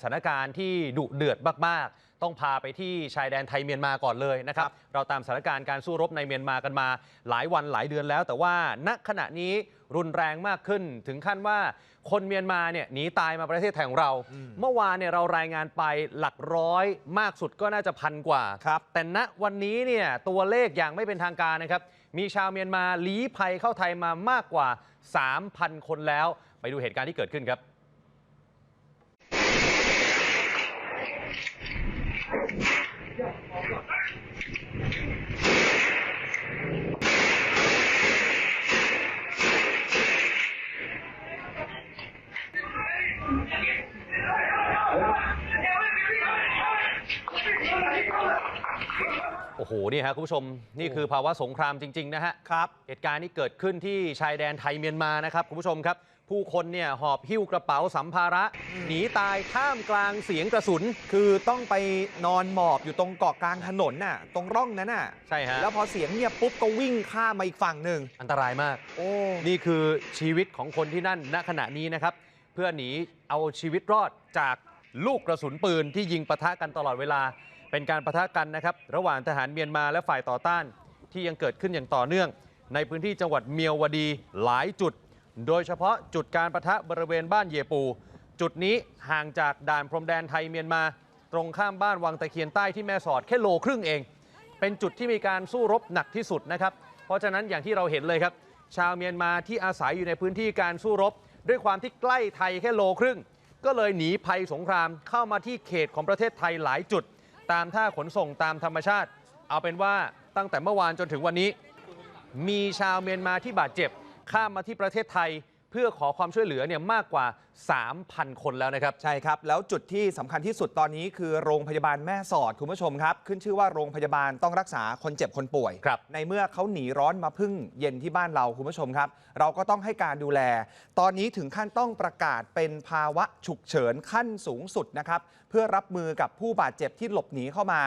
สถานการณ์ที่ดุเดือดมาก ๆ ต้องพาไปที่ชายแดนไทยเมียนมาก่อนเลยนะครับ เราตามสถานการณ์การสู้รบในเมียนมากันมาหลายวันหลายเดือนแล้ว แต่ว่าณขณะนี้รุนแรงมากขึ้นถึงขั้นว่าคนเมียนมาเนี่ยหนีตายมาประเทศไทยของเรา เมื่อวานเนี่ยเรารายงานไปหลักร้อยมากสุดก็น่าจะพันกว่าครับแต่ณวันนี้เนี่ยตัวเลขอย่างไม่เป็นทางการนะครับ มีชาวเมียนมาลี้ภัยเข้าไทยมามากกว่า 3,000 คนแล้ว ไปดูเหตุการณ์ที่เกิดขึ้นครับ อ้โหนี่ฮะคุณผู้ชมนี่คือภาวะสงครามจริง ๆ นะฮะครับเหตุการณ์นี้เกิดขึ้นที่ชายแดนไทยเมียนมานะครับคุณผู้ชมครับ ผู้คนเนี่ยหอบหิ้วกระเป๋าสัมภาระ หนีตายท่ามกลางเสียงกระสุน คือต้องไปนอนหมอบอยู่ตรงเกาะกลางถนนน่ะ ตรงร่องนั้นน่ะใช่ฮะ แล้วพอเสียงเงียบปุ๊บก็วิ่งข้ามมาอีกฝั่งหนึ่งอันตรายมาก โอ้นี่คือชีวิตของคนที่นั่นณขณะนี้นะครับ เพื่อหนีเอาชีวิตรอดจากลูกกระสุนปืนที่ยิงปะทะกันตลอดเวลา เป็นการปะทะกันนะครับระหว่างทหารเมียนมาและฝ่ายต่อต้าน ที่ยังเกิดขึ้นอย่างต่อเนื่อง ในพื้นที่จังหวัดเมียวดีหลายจุด โดยเฉพาะจุดการปะทะบริเวณบ้านเยปู จุดนี้ห่างจากด่านพรมแดนไทยเมียนมา ตรงข้ามบ้านวังตะเคียนใต้ที่แม่สอดแค่โลครึ่งเอง เป็นจุดที่มีการสู้รบหนักที่สุดนะครับเพราะฉะนั้นอย่างที่เราเห็นเลยครับ ชาวเมียนมาที่อาศัยอยู่ในพื้นที่การสู้รบ ด้วยความที่ใกล้ไทยแค่โลครึ่ง ก็เลยหนีภัยสงครามเข้ามาที่เขตของประเทศไทยหลายจุด ตามท่าขนส่งตามธรรมชาติ เอาเป็นว่าตั้งแต่เมื่อวานจนถึงวันนี้ มีชาวเมียนมาที่บาดเจ็บข้ามมาที่ประเทศไทย เพื่อขอความช่วยเหลือเนี่ยมากกว่า 3,000 คนแล้วนะครับ ใช่ครับ แล้วจุดที่สำคัญที่สุดตอนนี้คือโรงพยาบาลแม่สอดคุณผู้ชมครับ ขึ้นชื่อว่าโรงพยาบาลต้องรักษาคนเจ็บคนป่วยครับในเมื่อเขาหนีร้อนมาพึ่งเย็นที่บ้านเราคุณผู้ชมครับ เราก็ต้องให้การดูแล ตอนนี้ถึงขั้นต้องประกาศเป็นภาวะฉุกเฉินขั้นสูงสุดนะครับ เพื่อรับมือกับผู้บาดเจ็บที่หลบหนีเข้ามา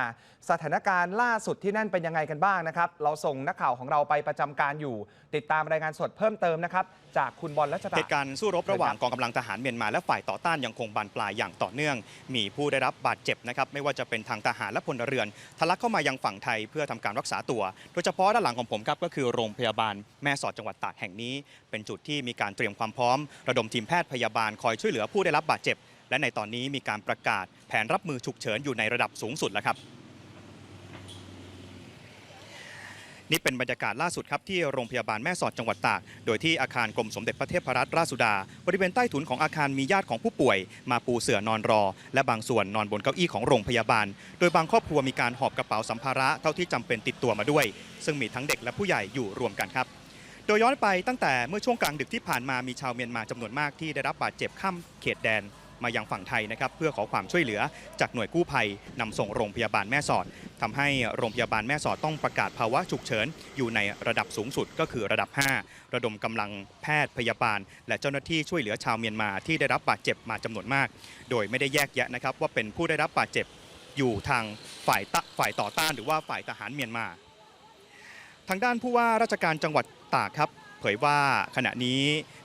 สถานการณ์ล่าสุดที่นั่นเป็นยังไงกันบ้างนะครับ เราส่งนักข่าวของเราไปประจำการอยู่ ติดตามรายงานสดเพิ่มเติมนะครับจากคุณบอลรัชตาเหตุการณ์สู้รบระหว่างกองกำลังทหารเมียนมาและฝ่ายต่อต้านยังคงบานปลายอย่างต่อเนื่อง มีผู้ได้รับบาดเจ็บนะครับไม่ว่าจะเป็นทางทหารและพลเรือนทะลักเข้ามายังฝั่งไทยเพื่อทำการรักษาตัว โดยเฉพาะด้านหลังของผมครับก็คือโรงพยาบาลแม่สอดจังหวัดตากแห่งนี้ เป็นจุดที่มีการเตรียมความพร้อม ระดมทีมแพทย์พยาบาลคอยช่วยเหลือผู้ได้รับบาดเจ็บ และในตอนนี้มีการประกาศแผนรับมือฉุกเฉินอยู่ในระดับสูงสุดแล้วครับ นี่เป็นบรรยากาศล่าสุดครับที่โรงพยาบาลแม่สอดจังหวัดตาก โดยที่อาคารกรมสมเด็จพระเทพรัตนราชสุดา บริเวณใต้ถุนของอาคารมีญาติของผู้ป่วย มาปูเสื่อนอนรอ และบางส่วนนอนบนเก้าอี้ของโรงพยาบาล โดยบางครอบครัวมีการหอบกระเป๋าสัมภาระเท่าที่จำเป็นติดตัวมาด้วย ซึ่งมีทั้งเด็กและผู้ใหญ่อยู่รวมกันครับโดยย้อนไปตั้งแต่เมื่อช่วงกลางดึกที่ผ่านมามีชาวเมียนมาจำนวนมากที่ได้รับบาดเจ็บข้ามเขตแดนมายังฝั่งไทยนะครับเพื่อขอความช่วยเหลือจากหน่วยกู้ภัยนำส่งโรงพยาบาลแม่สอด ทำให้โรงพยาบาลแม่สอดต้องประกาศภาวะฉุกเฉินอยู่ในระดับสูงสุดก็คือระดับ 5 ระดมกำลังแพทย์พยาบาล และเจ้าหน้าที่ช่วยเหลือชาวเมียนมาที่ได้รับบาดเจ็บมาจำนวนมาก โดยไม่ได้แยกแยะนะครับว่าเป็นผู้ได้รับบาดเจ็บอยู่ทางฝ่ายตะฝ่ายต่อต้านหรือว่าฝ่ายทหารเมียนมา ทางด้านผู้ว่าราชการจังหวัดตากครับ เผยว่าขณะนี้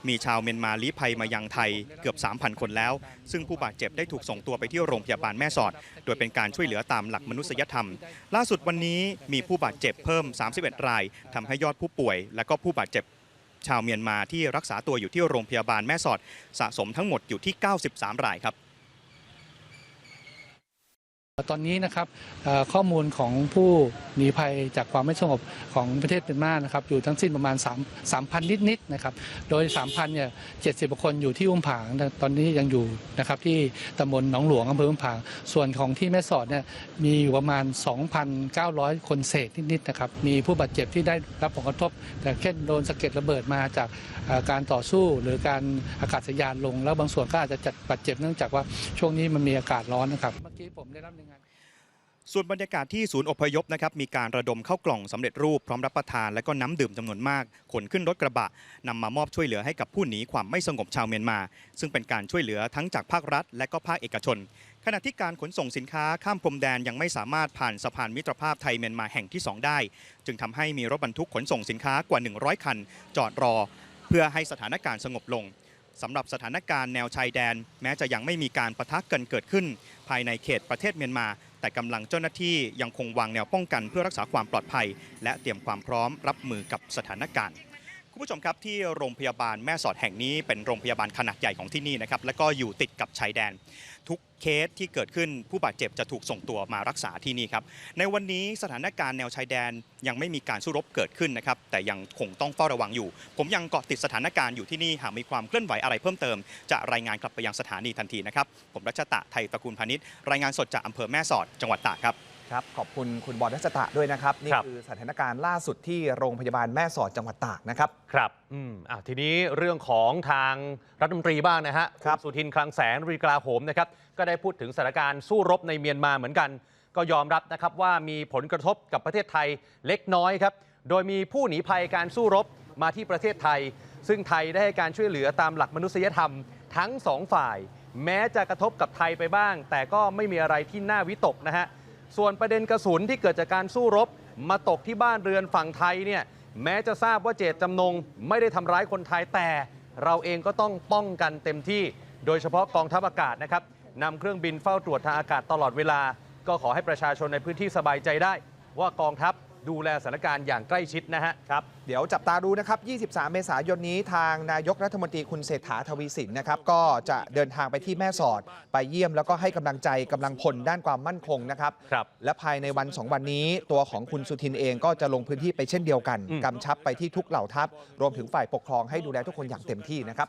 มีชาวเมียนมาลี้ภัยมายังไทยเกือบ 3,000 คนแล้ว ซึ่งผู้บาดเจ็บได้ถูกส่งตัวไปที่โรงพยาบาลแม่สอด โดยเป็นการช่วยเหลือตามหลักมนุษยธรรม ล่าสุดวันนี้มีผู้บาดเจ็บเพิ่ม 31 รายทำให้ยอดผู้ป่วย และก็ผู้บาดเจ็บชาวเมียนมาที่รักษาตัวอยู่ที่โรงพยาบาลแม่สอด สะสมทั้งหมดอยู่ที่ 93 รายครับ ตอนนี้นะครับข้อมูลของผู้หนีภัยจากความไม่สงบของประเทศเมียนมานะครับอยู่ทั้งสิ้นประมาณ 3 3,000 นิดๆนะครับโดย 3,000เนี่ย70คนอยู่ที่อุ้มผาง ตอนนี้ยังอยู่นะครับที่ตำบลหนองหลวงอำเภออุ้มผาง ส่วนของที่แม่สอดเนี่ยมีอยู่ประมาณ 2,900 คนเศษนิดๆนะครับมีผู้บาดเจ็บที่ได้รับผลกระทบ แต่เช่นโดนสะเก็ดระเบิดมาจากการต่อสู้หรือการอากาศยานลง แล้วบางส่วนก็อาจจะจัดบาดเจ็บเนื่องจากว่าช่วงนี้มันมีอากาศร้อนนะครับเมื่อกี้ผมได้รับ ส่วนบรรยากาศที่ศูนย์อพยพนะครับมีการระดมเข้ากล่องสำเร็จรูปพร้อมรับประทานและก็น้ำดื่มจำนวนมาก ขนขึ้นรถกระบะนำมามอบช่วยเหลือให้กับผู้หนีความไม่สงบชาวเมียนมา ซึ่งเป็นการช่วยเหลือทั้งจากภาครัฐ และก็ภาคเอกชน ขณะที่การขนส่งสินค้าข้ามพรมแดนยังไม่สามารถผ่านสะพานมิตรภาพไทยเมียนมาแห่งที่ 2 ได้ จึงทำให้มีรถบรรทุกขนส่งสินค้ากว่า 100 คัน จอดรอ เพื่อให้สถานการณ์สงบลงสำหรับสถานการณ์แนวชายแดน แม้จะยังไม่มีการประทะกันเกิดขึ้น ภายในเขตประเทศเมียนมา แต่กำลังเจ้าหน้าที่ยังคงวางแนวป้องกันเพื่อรักษาความปลอดภัย และเตรียมความพร้อมรับมือกับสถานการณ์คุณผู้ชมครับที่โรงพยาบาลแม่สอดแห่งนี้เป็นโรงพยาบาลขนาดใหญ่ของที่นี่นะครับและก็อยู่ติดกับชายแดนทุก เคสที่เกิดขึ้นผู้บาดเจ็บจะถูกส่งตัวมารักษาที่นี่ครับ ในวันนี้สถานการณ์แนวชายแดนยังไม่มีการสู้รบเกิดขึ้นนะครับ แต่ยังคงต้องเฝ้าระวังอยู่ ผมยังเกาะติดสถานการณ์อยู่ที่นี่หากมีความเคลื่อนไหวอะไรเพิ่มเติม จะรายงานกลับไปยังสถานีทันทีนะครับ ผมรัชตะไทยตระกูลพาณิชย์รายงานสดจากอำเภอแม่สอดจังหวัดตากครับ ครับ ขอบคุณคุณบอลรัชตะด้วยนะครับ นี่ครับคือสถานการณ์ล่าสุดที่โรงพยาบาลแม่สอดจังหวัดตากนะครับ ครับอืมอะทีนี้เรื่องของทางรัฐมนตรีบ้างนะฮะครับณสุทินคลังแสงรีกลาโหมนะครับ ก็ได้พูดถึงสถานการณ์สู้รบในเมียนมาเหมือนกัน ก็ยอมรับนะครับว่ามีผลกระทบกับประเทศไทยเล็กน้อยครับ โดยมีผู้หนีภัยการสู้รบมาที่ประเทศไทย ซึ่งไทยได้ให้การช่วยเหลือตามหลักมนุษยธรรม ทั้งสองฝ่าย แม้จะกระทบกับไทยไปบ้าง แต่ก็ไม่มีอะไรที่น่าวิตกนะฮะ ส่วนประเด็นกระสุนที่เกิดจากการสู้รบ มาตกที่บ้านเรือนฝั่งไทยเนี่ยแม้จะทราบว่าเจตจำนงไม่ได้ทำร้ายคนไทยแต่เราเองก็ต้องป้องกันเต็มที่ โดยเฉพาะกองทัพอากาศนะครับนำเครื่องบินเฝ้าตรวจทางอากาศตลอดเวลา ก็ขอให้ประชาชนในพื้นที่สบายใจได้ ว่ากองทัพ ดูแลสถานการณ์อย่างใกล้ชิดนะฮะครับเดี๋ยวจับตาดูนะครับ 23 เมษายนนี้ทางนายกรัฐมนตรีคุณเศรษฐาทวีสินนะครับก็จะเดินทางไปที่แม่สอด ไปเยี่ยมแล้วก็ให้กำลังใจกำลังพลด้านความมั่นคงนะครับครับและภายในวัน 2 วันนี้ตัวของคุณสุทินเองก็จะลงพื้นที่ไปเช่นเดียวกันอืมกำชับไปที่ทุกเหล่าทัพ รวมถึงฝ่ายปกครองให้ดูแลทุกคนอย่างเต็มที่นะครับ